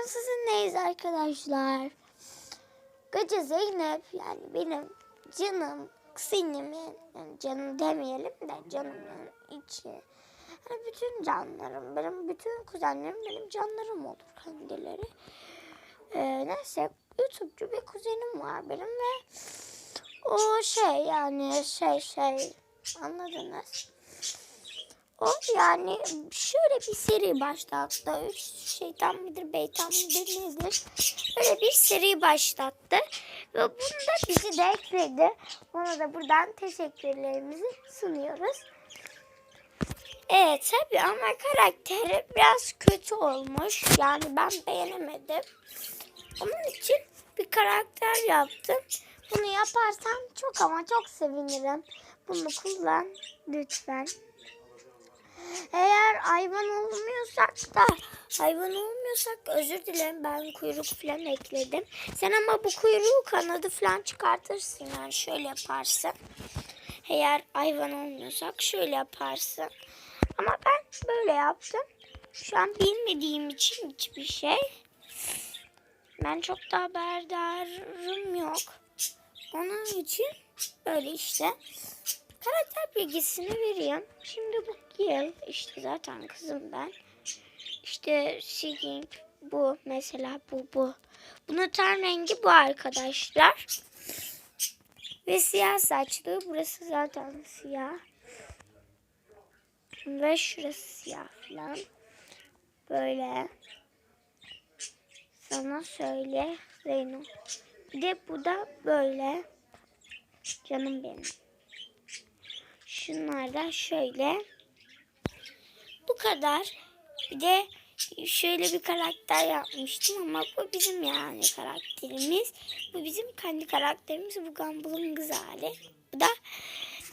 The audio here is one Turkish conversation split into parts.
bugün sizinleyiz arkadaşlar. Gıcı Zeynep yani benim canım, sinimin, yani canım demeyelim de canımın içi. Yani bütün canlarım, benim bütün kuzenlerim benim canlarım olur kendileri. Ee, neyse YouTube'cu bir kuzenim var benim ve o şey yani şey şey anladınız. O yani şöyle bir seri başlattı. Üç şeytan mıdır, beytan mıdır nedir? Böyle bir seri başlattı. Ve bunda bizi de ekledi. Ona da buradan teşekkürlerimizi sunuyoruz. Evet tabii ama karakteri biraz kötü olmuş. Yani ben beğenemedim. Onun için bir karakter yaptım. Bunu yaparsam çok ama çok sevinirim. Bunu kullan lütfen. Eğer hayvan olmuyorsak da hayvan olmuyorsak özür dilerim ben kuyruk falan ekledim. Sen ama bu kuyruğu kanadı falan çıkartırsın yani şöyle yaparsın. Eğer hayvan olmuyorsak şöyle yaparsın. Ama ben böyle yaptım. Şu an bilmediğim için hiçbir şey. Ben çok da haberdarım yok. Onun için böyle işte. Karakter bilgisini vereyim. Şimdi bu Gil. işte zaten kızım ben. İşte Siging bu mesela bu bu. Bunun ten rengi bu arkadaşlar. Ve siyah saçlı. Burası zaten siyah. Ve şurası siyah falan. Böyle. Sana söyle Zeyno. Bir de bu da böyle. Canım benim. Şunlar da şöyle. Bu kadar. Bir de şöyle bir karakter yapmıştım ama bu bizim yani karakterimiz. Bu bizim kendi karakterimiz. Bu Gumball'ın kız hali. Bu da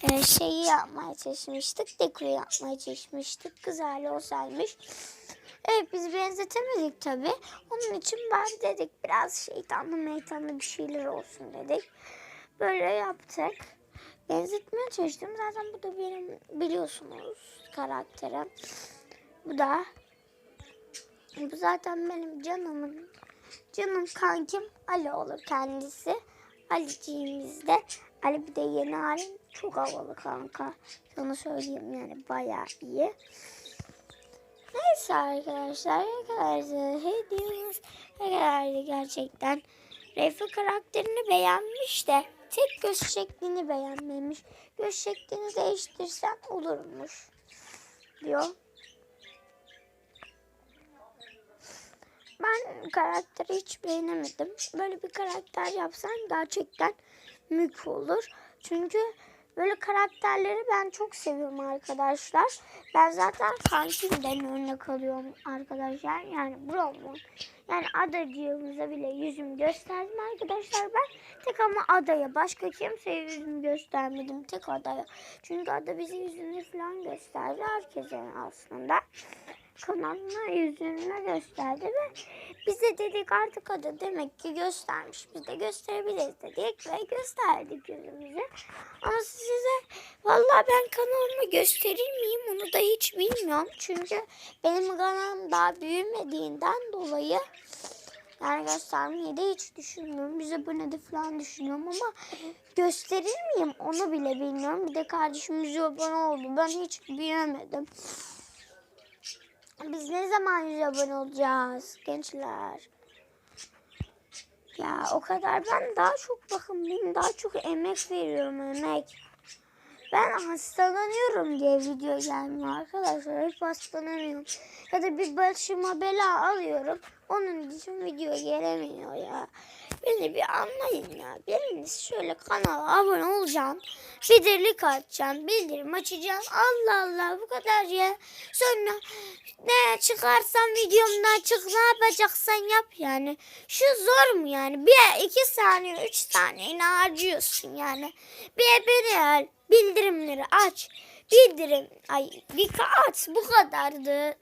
e, şeyi yapmaya çalışmıştık. Dekuru yapmaya çalışmıştık. Kız hali olsaymış. Evet biz benzetemedik tabi. Onun için ben dedik biraz şeytanlı meytanlı bir şeyler olsun dedik. Böyle yaptık. Benzetmeye çalıştım. Zaten bu da benim biliyorsunuz karakterim. Bu da bu zaten benim canımın canım kankim Ali olur kendisi. Aliciğimiz de Ali bir de yeni halim çok havalı kanka. Sana söyleyeyim yani bayağı iyi. Neyse arkadaşlar ne kadardı hediyemiz ne kadardı gerçekten. Refa karakterini beğenmiş de tek göz şeklini beğenmemiş. Göz şeklini değiştirsen olurmuş diyor. Ben karakteri hiç beğenemedim. Böyle bir karakter yapsan gerçekten mük olur. Çünkü böyle karakterleri ben çok seviyorum arkadaşlar. Ben zaten kankimden örnek alıyorum arkadaşlar. Yani Brom'un yani adacığımıza bile yüzümü gösterdim arkadaşlar ben. Tek ama adaya başka kimseye yüzümü göstermedim. Tek adaya. Çünkü ada bize yüzünü falan gösterdi. Herkese aslında kanalına yüzüne gösterdi ve bize dedik artık ada demek ki göstermiş. Biz de gösterebiliriz dedik ve gösterdik yüzümüzü. Ama size vallahi ben kanalımı gösterir miyim onu da hiç bilmiyorum. Çünkü benim kanalım daha büyümediğinden dolayı yani göstermeyi de hiç düşünmüyorum. Bize abone de falan düşünüyorum ama gösterir miyim onu bile bilmiyorum. Bir de kardeşim yüze abone oldu. Ben hiç büyümedim. Biz ne zaman 100 abone olacağız gençler? Ya o kadar ben daha çok bakın benim daha çok emek veriyorum emek. Ben hastalanıyorum diye video gelmiyor arkadaşlar. Hep hastalanıyorum. Ya da bir başıma bela alıyorum. Onun için video gelemiyor ya. Beni bir anlayın ya. Biriniz şöyle kanala abone olacaksın. Bildirimlik açacaksın. Bildirim açacaksın. Allah Allah bu kadar ya. Sonra ne çıkarsan videomdan çık ne yapacaksan yap yani. Şu zor mu yani? Bir iki saniye üç saniye harcıyorsun yani. Bir beni al. Bildirimleri aç. Bildirim ay bir aç bu kadardı.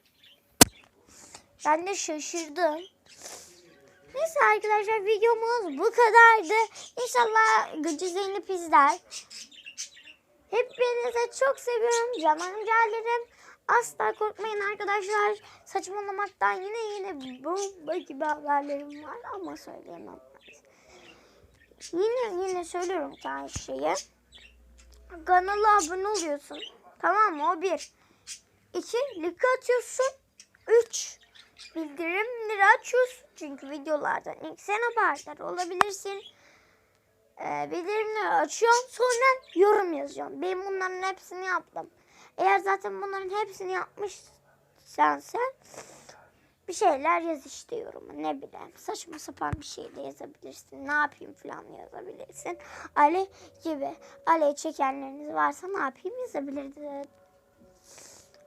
Ben de şaşırdım. Neyse arkadaşlar videomuz bu kadardı. İnşallah Gıcı Zeynep izler. Hepinize çok seviyorum. Canlarım. Asla korkmayın arkadaşlar. Saçmalamaktan yine yine bomba gibi haberlerim var ama söyleyemem. Yine yine söylüyorum tane şeyi. Kanala abone oluyorsun. Tamam mı? O bir. İki, like atıyorsun. Üç, bildirimleri açıyorsun. Çünkü videolardan ilk sen haberdar olabilirsin. Ee, bildirimleri açıyorsun. Sonra yorum yazıyorsun. Ben bunların hepsini yaptım. Eğer zaten bunların hepsini yapmışsan sen bir şeyler yaz işte yoruma. Ne bileyim saçma sapan bir şey de yazabilirsin. Ne yapayım falan yazabilirsin. Ali gibi. Ali çekenleriniz varsa ne yapayım yazabilirsiniz.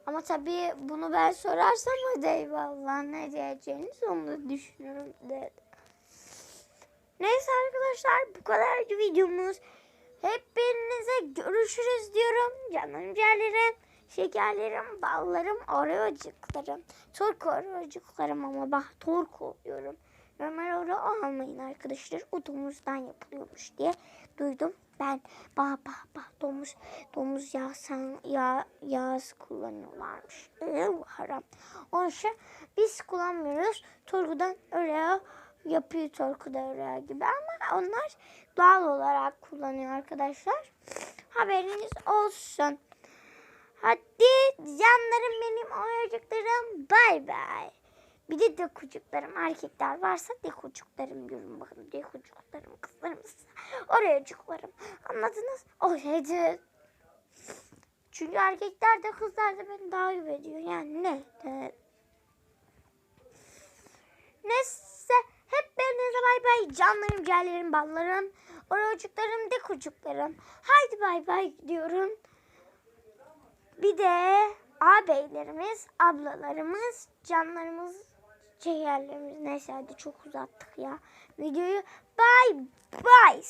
Ama tabii bunu ben sorarsam hadi eyvallah ne diyeceğiniz onu düşünürüm dedi. Neyse arkadaşlar bu kadar videomuz. Hepinize görüşürüz diyorum. Canım ciğerlerim, şekerlerim, ballarım, oreocuklarım. Turko oreocuklarım ama bak turko diyorum. Normal oreo almayın arkadaşlar. O domuzdan yapılıyormuş diye duydum. Ben bah bah bah domuz domuz yağı san, yağ, yağız kullanıyorlarmış. Haram. Onun için biz kullanmıyoruz. Turgudan oreo yapıyor Torkuda oreo gibi ama onlar doğal olarak kullanıyor arkadaşlar. Haberiniz olsun. Hadi canlarım benim oyuncaklarım bay bay. Bir de dekucuklarım erkekler varsa dekucuklarım diyorum bakın dekucuklarım kızlarım orayacıklarım anladınız? O şeydi. Çünkü erkekler de kızlar da beni iyi ediyor yani ne? ne? Neyse hepinize bay bay canlarım ciğerlerim ballarım oracıklarım dekucuklarım. Haydi bay bay diyorum. Bir de ağabeylerimiz, ablalarımız, canlarımız, ciğerlerimiz. Neyse hadi çok uzattık ya. Videoyu bye bye.